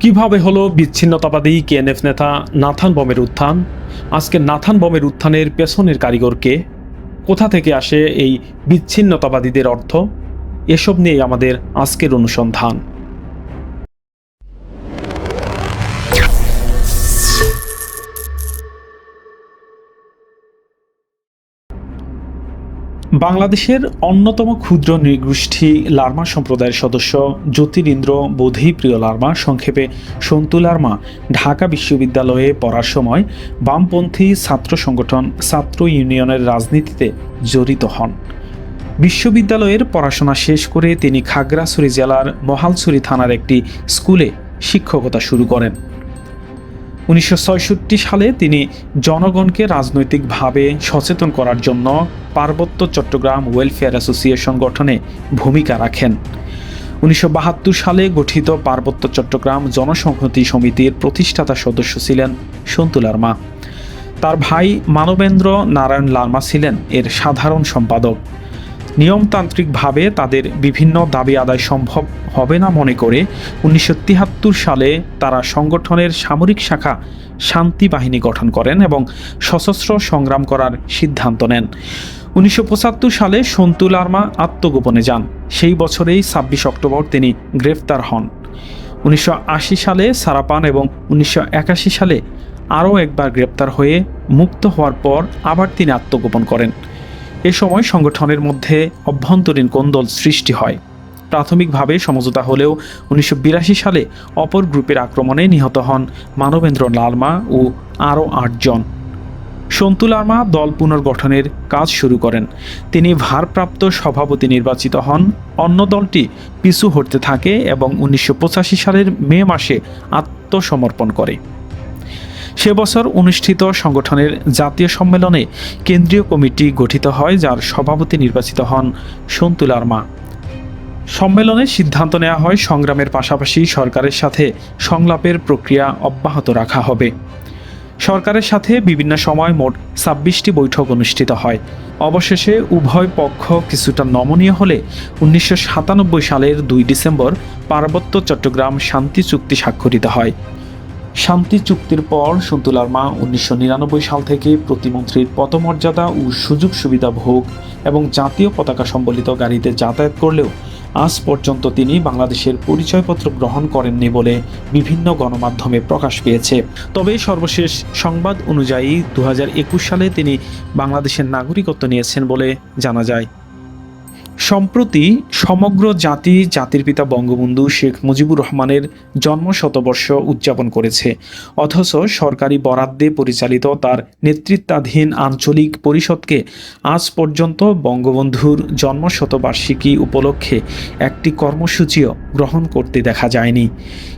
কীভাবে হলো বিচ্ছিন্নতাবাদী কেএনএফ নেতা নাথান বমের উত্থান? আজকে নাথান বমের উত্থানের পেছনের কারিগরকে কোথা থেকে আসে এই বিচ্ছিন্নতাবাদীদের অর্থ? এসব নিয়ে আমাদের আজকের অনুসন্ধান। বাংলাদেশের অন্যতম ক্ষুদ্র নৃগোষ্ঠী লার্মা সম্প্রদায়ের সদস্য জ্যোতিরিন্দ্র বোধেইপ্রিয় লার্মা সংক্ষেপে সন্তু লার্মা, ঢাকা বিশ্ববিদ্যালয়ে পড়ার সময় বামপন্থী ছাত্র সংগঠন ছাত্র ইউনিয়নের রাজনীতিতে জড়িত হন। বিশ্ববিদ্যালয়ের পড়াশোনা শেষ করে তিনি খাগড়াছড়ি জেলার মহালছড়ি থানার একটি স্কুলে শিক্ষকতা শুরু করেন। উনিশশো সালে তিনি জনগণকে রাজনৈতিকভাবে সচেতন করার জন্য পার্বত্য চট্টগ্রাম ওয়েলফেয়ার অ্যাসোসিয়েশন গঠনে ভূমিকা রাখেন। উনিশশো বাহাত্তর সালে গঠিত পার্বত্য চট্টগ্রাম জনসংহতি সমিতির প্রতিষ্ঠাতা সদস্য ছিলেন সন্তু লার্মা তার ভাই মানবেন্দ্র নারায়ণ লার্মা ছিলেন এর সাধারণ সম্পাদক। নিয়মতান্ত্রিকভাবে তাদের বিভিন্ন দাবি আদায় সম্ভব হবে না মনে করে উনিশশো তিয়াত্তর সালে তারা সংগঠনের সামরিক শাখা শান্তি বাহিনী গঠন করেন এবং সশস্ত্র সংগ্রাম করার সিদ্ধান্ত নেন। উনিশশো পঁচাত্তর সালে সন্তু লার্মা আত্মগোপনে যান। সেই বছরেই ছাব্বিশ অক্টোবর তিনি গ্রেফতার হন। উনিশশো আশি সালে সারাপান এবং উনিশশো একাশি সালে আরও একবার গ্রেপ্তার হয়ে মুক্ত হওয়ার পর আবার তিনি আত্মগোপন করেন। এ সময় সংগঠনের মধ্যে অভ্যন্তরীণ কোন্দল সৃষ্টি হয়। প্রাথমিকভাবে সমঝোতা হলেও উনিশশো বিরাশি সালে অপর গ্রুপের আক্রমণে নিহত হন মানবেন্দ্র লার্মা ও আরও আটজন সন্তু লার্মা দল পুনর্গঠনের কাজ শুরু করেন। তিনি ভারপ্রাপ্ত সভাপতি নির্বাচিত হন। অন্য দলটি পিছু হটতে থাকে এবং উনিশশো পঁচাশি সালের মে মাসে আত্মসমর্পণ করে। সে বছর অনুষ্ঠিত সংগঠনের জাতীয় সম্মেলনে কেন্দ্রীয় কমিটি গঠিত হয়, যার সভাপতি নির্বাচিত হন সন্তু লার্মা সম্মেলনে সিদ্ধান্ত নেওয়া হয়, সংগ্রামের পাশাপাশি সরকারের সাথে সংলাপের প্রক্রিয়া অব্যাহত রাখা হবে। সরকারের সাথে বিভিন্ন সময় মোট ছাব্বিশটি বৈঠক অনুষ্ঠিত হয়। অবশেষে উভয় পক্ষ কিছুটা নমনীয় হলে উনিশশো সাতানব্বই সালের দুই ডিসেম্বর পার্বত্য চট্টগ্রাম শান্তি চুক্তি স্বাক্ষরিত হয়। শান্তি চুক্তির পর সন্তুলার মা উনিশশো নিরানব্বই সাল থেকে প্রতিমন্ত্রীর পদমর্যাদা ও সুযোগ সুবিধা ভোগ এবং জাতীয় পতাকা সম্বলিত গাড়িতে যাতায়াত করলেও আজ পর্যন্ত তিনি বাংলাদেশের পরিচয়পত্র গ্রহণ করেননি বলে বিভিন্ন গণমাধ্যমে প্রকাশ পেয়েছে। তবে সর্বশেষ সংবাদ অনুযায়ী দু হাজার একুশ সালে তিনি বাংলাদেশের নাগরিকত্ব নিয়েছেন বলে জানা যায়। সম্প্রতি সমগ্র জাতি, জাতির পিতা বঙ্গবন্ধু শেখ মুজিবুর রহমানের জন্ম শতবর্ষ উদযাপন করেছে। অথচ সরকারি বরাদ্দে পরিচালিত তার নেতৃত্বাধীন আঞ্চলিক পরিষদকে আজ পর্যন্ত বঙ্গবন্ধুর জন্ম শতবার্ষিকী উপলক্ষে একটি কর্মসূচিও গ্রহণ করতে দেখা যায়নি।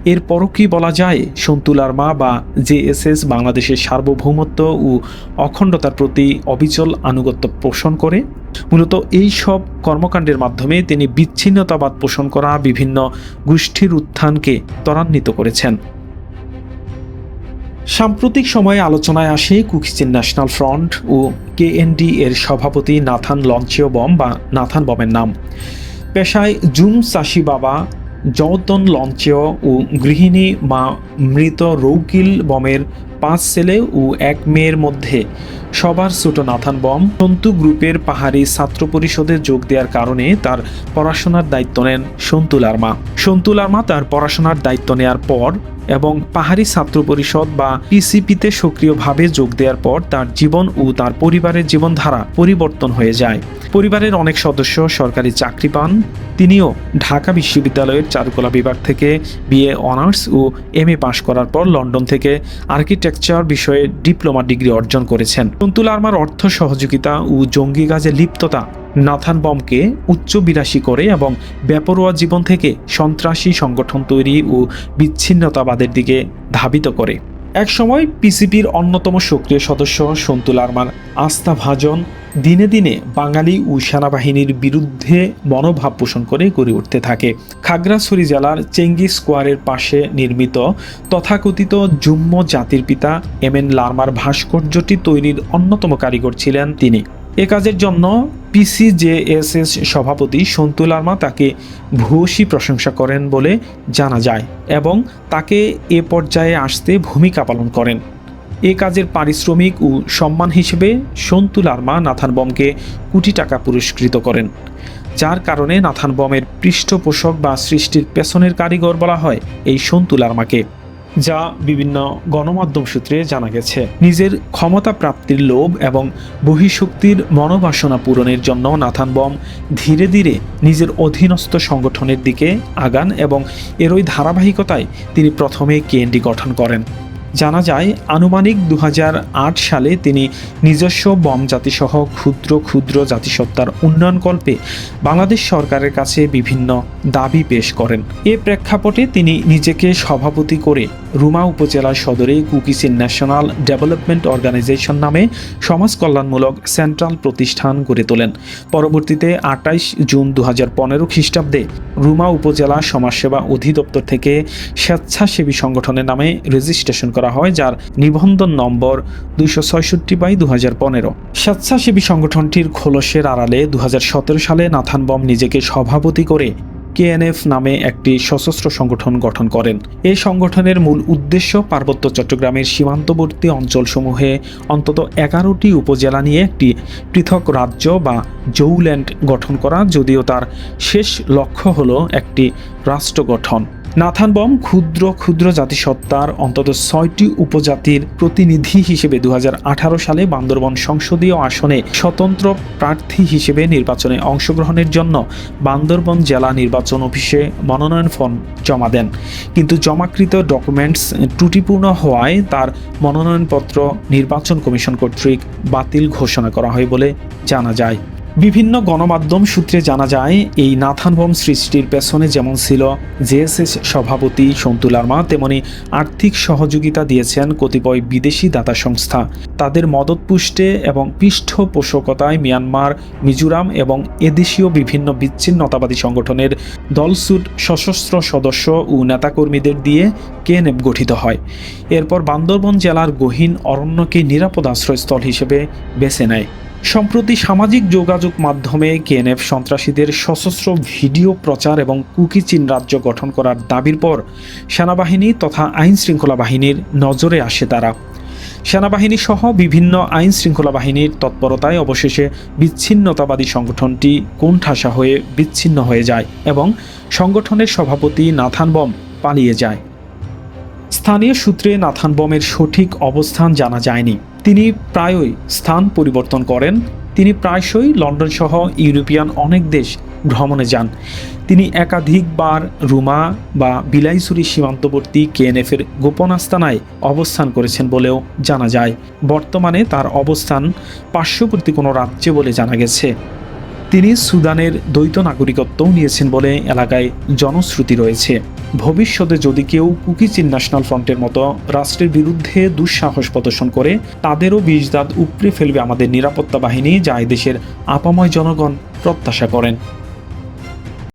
এরপরও কি বলা যায়, সন্তুলার মা বা জেএসএস বাংলাদেশের সার্বভৌমত্ব ও অখণ্ডতার প্রতি অবিচল আনুগত্য পোষণ করে? মূলত এই সব কর্মকাণ্ডের মাধ্যমে তিনি বিচ্ছিন্নতাবাদ পোষণ করা বিভিন্ন গোষ্ঠীর উত্থানকে ত্বরান্বিত করেছেন। সাম্প্রতিক সময়ে আলোচনায় আসে কুকিচিন ন্যাশনাল ফ্রন্ট ও কেএনডি এর সভাপতি নাথান লঞ্চেও বম বা নাথান বমের নাম। পেশায় জুম চাষি বাবা জওতন লঞ্চেও ও গৃহিণী মা মৃত রৌকিল বমের পাঁচ ছেলে ও এক মেয়ের মধ্যে। সবার ছোট নাথান বম সন্তু গ্রুপের পাহাড়ি ছাত্র পরিষদে যোগ দেওয়ার কারণে তার পড়াশোনার দায়িত্ব নেন সন্তু লার্মা। সন্তু লার্মা তার পড়াশোনার দায়িত্ব নেওয়ার পর এবং পাহাড়ি ছাত্র পরিষদ বা পিসিপিতে সক্রিয়ভাবে যোগ দেওয়ার পর তার জীবন ও তার পরিবারের জীবনধারা পরিবর্তন হয়ে যায়। পরিবারের অনেক সদস্য সরকারি চাকরি পান। তিনিও ঢাকা বিশ্ববিদ্যালয়ের চারুকলা বিভাগ থেকে বিএ অনার্স ও এম এ পাশ করার পর লন্ডন থেকে আর্কিটেকচার বিষয়ে ডিপ্লোমা ডিগ্রি অর্জন করেছেন। কুন্তুল আর্মার অর্থ সহযোগিতা ও জঙ্গি কাজে লিপ্ততা নাথান বমকে উচ্চ বিলাসী করে এবং বেপরোয়া জীবন থেকে সন্ত্রাসী সংগঠন তৈরি ও বিচ্ছিন্নতাবাদের দিকে ধাবিত করে। একসময় পিসিপির অন্যতম সক্রিয় সদস্য সন্তু লার্মার আস্থা ভাজন দিনে দিনে বাঙালি ও সেনাবাহিনীর বিরুদ্ধে মনোভাব পোষণ করে গড়ে উঠতে থাকে। খাগড়াছড়ি জেলার চেঙ্গি স্কোয়ারের পাশে নির্মিত তথাকথিত জুম্ম জাতির পিতা এম এন লার্মার ভাস্কর্যটি তৈরির অন্যতম কারিগর ছিলেন তিনি। এ কাজের জন্য পিসিজেএসএস সভাপতি সন্তু লার্মা তাকে ভূয়সী প্রশংসা করেন বলে জানা যায় এবং তাকে এ পর্যায়ে আসতে ভূমিকা পালন করেন। এ কাজের পারিশ্রমিক ও সম্মান হিসেবে সন্তু লার্মা নাথান বমকে কোটি টাকা পুরস্কৃত করেন, যার কারণে নাথান বমের পৃষ্ঠপোষক বা সৃষ্টির পেছনের কারিগর বলা হয় এই সন্তু লার্মাকে। যা বিভিন্ন গণমাধ্যম সূত্রে জানা গেছে। নিজের ক্ষমতা প্রাপ্তির লোভ এবং বহিঃশক্তির মনোবাসনা পূরণের জন্য নাথান বম ধীরে ধীরে নিজের অধীনস্থ সংগঠনের দিকে আগান এবং এরই ধারাবাহিকতায় তিনি প্রথমে কেএনডি গঠন করেন। জানা যায়, আনুমানিক দু হাজার আট সালে তিনি নিজস্ব বম জাতিসহ ক্ষুদ্র ক্ষুদ্র জাতিসত্তার উন্নয়নকল্পে বাংলাদেশ সরকারের কাছে বিভিন্ন দাবি পেশ করেন। এ প্রেক্ষাপটে তিনি নিজেকে সভাপতি করে রুমা উপজেলা সদরে কুকিস ন্যাশনাল ডেভেলপমেন্ট অর্গানাইজেশন নামে সমাজ কল্যাণমূলক সেন্ট্রাল প্রতিষ্ঠান গড়ে তোলেন। পরবর্তীতে আটাইশ জুন দু হাজার পনেরো খ্রিস্টাব্দে রুমা উপজেলা সমাজসেবা অধিদপ্তর থেকে স্বেচ্ছাসেবী সংগঠনের নামে রেজিস্ট্রেশন করা হয়, যার নিবন্ধন নম্বর দুইশো ছয়ষট্টি বাই দু হাজার পনেরো। স্বেচ্ছাসেবী সংগঠনটির খোলসের আড়ালে দু হাজার সতেরো সালে নাথান বম নিজেকে সভাপতি করে কেএনএফ নামে একটি সশস্ত্র সংগঠন গঠন করেন। এই সংগঠনের মূল উদ্দেশ্য পার্বত্য চট্টগ্রামের সীমান্তবর্তী অঞ্চলসমূহে অন্তত এগারোটি উপজেলা নিয়ে একটি পৃথক রাজ্য বা জৌল্যান্ড গঠন করা, যদিও তার শেষ লক্ষ্য হল একটি রাষ্ট্র গঠন। নাথানবম ক্ষুদ্র ক্ষুদ্র জাতিসত্তার অন্তত ছয়টি উপজাতির প্রতিনিধি হিসেবে দু হাজার আঠারো সালে বান্দরবন সংসদীয় আসনে স্বতন্ত্র প্রার্থী হিসেবে নির্বাচনে অংশগ্রহণের জন্য বান্দরবন জেলা নির্বাচন অফিসে মনোনয়ন ফর্ম জমা দেন। কিন্তু জমাকৃত ডকুমেন্টস ত্রুটিপূর্ণ হওয়ায় তার মনোনয়নপত্র নির্বাচন কমিশন কর্তৃক বাতিল ঘোষণা করা হয় বলে জানা যায়। বিভিন্ন গণমাধ্যম সূত্রে জানা যায়, এই নাথান বোম সৃষ্টির পেছনে যেমন ছিল জেএসএস সভাপতি সন্তু লার্মা, তেমনি আর্থিক সহযোগিতা দিয়েছেন কতিপয় বিদেশি দাতা সংস্থা। তাদের মদত পুষ্টে এবং পৃষ্ঠপোষকতায় মিয়ানমার, মিজোরাম এবং এদেশীয় বিভিন্ন বিচ্ছিন্নতাবাদী সংগঠনের দলসুট সশস্ত্র সদস্য ও নেতাকর্মীদের দিয়ে কেএনএফ গঠিত হয়। এরপর বান্দরবন জেলার গহীন অরণ্যকে নিরাপদ আশ্রয়স্থল হিসেবে বেছে নেয়। সম্প্রতি সামাজিক যোগাযোগ মাধ্যমে কেএনএফ সন্ত্রাসীদের সশস্ত্র ভিডিও প্রচার এবং কুকি চীন রাজ্য গঠন করার দাবির পর সেনাবাহিনী তথা আইন শৃঙ্খলা বাহিনীর নজরে আসে তারা। সেনাবাহিনী সহ বিভিন্ন আইন শৃঙ্খলা বাহিনীর তৎপরতায় অবশেষে বিচ্ছিন্নতাবাদী সংগঠনটি কোণঠাসা হয়ে বিচ্ছিন্ন হয়ে যায় এবং সংগঠনের সভাপতি নাথান বম পালিয়ে যায়। স্থানীয় সূত্রে নাথান বমের সঠিক অবস্থান জানা যায়নি। তিনি প্রায়ই স্থান পরিবর্তন করেন। তিনি প্রায়শই লন্ডন সহ ইউরোপিয়ান অনেক দেশ ভ্রমণে যান। তিনি একাধিকবার রুমা বা বিলাইছড়ি সীমান্তবর্তী কেএনএফের গোপন আস্তানায় অবস্থান করেছেন বলেও জানা যায়। বর্তমানে তার অবস্থান পার্শ্ববর্তী কোনো রাজ্যে বলে জানা গেছে। তিনি সুদানের দ্বৈত নাগরিকত্বও নিয়েছেন বলে এলাকায় জনশ্রুতি রয়েছে। ভবিষ্যতে যদি কেউ কুকিচিন ন্যাশনাল ফ্রন্টের মতো রাষ্ট্রের বিরুদ্ধে দুঃসাহস প্রদর্শন করে, তাদেরও বিষ দাঁত উপড়ে ফেলবে আমাদের নিরাপত্তা বাহিনী, যা দেশের আপাময় জনগণ প্রত্যাশা করেন।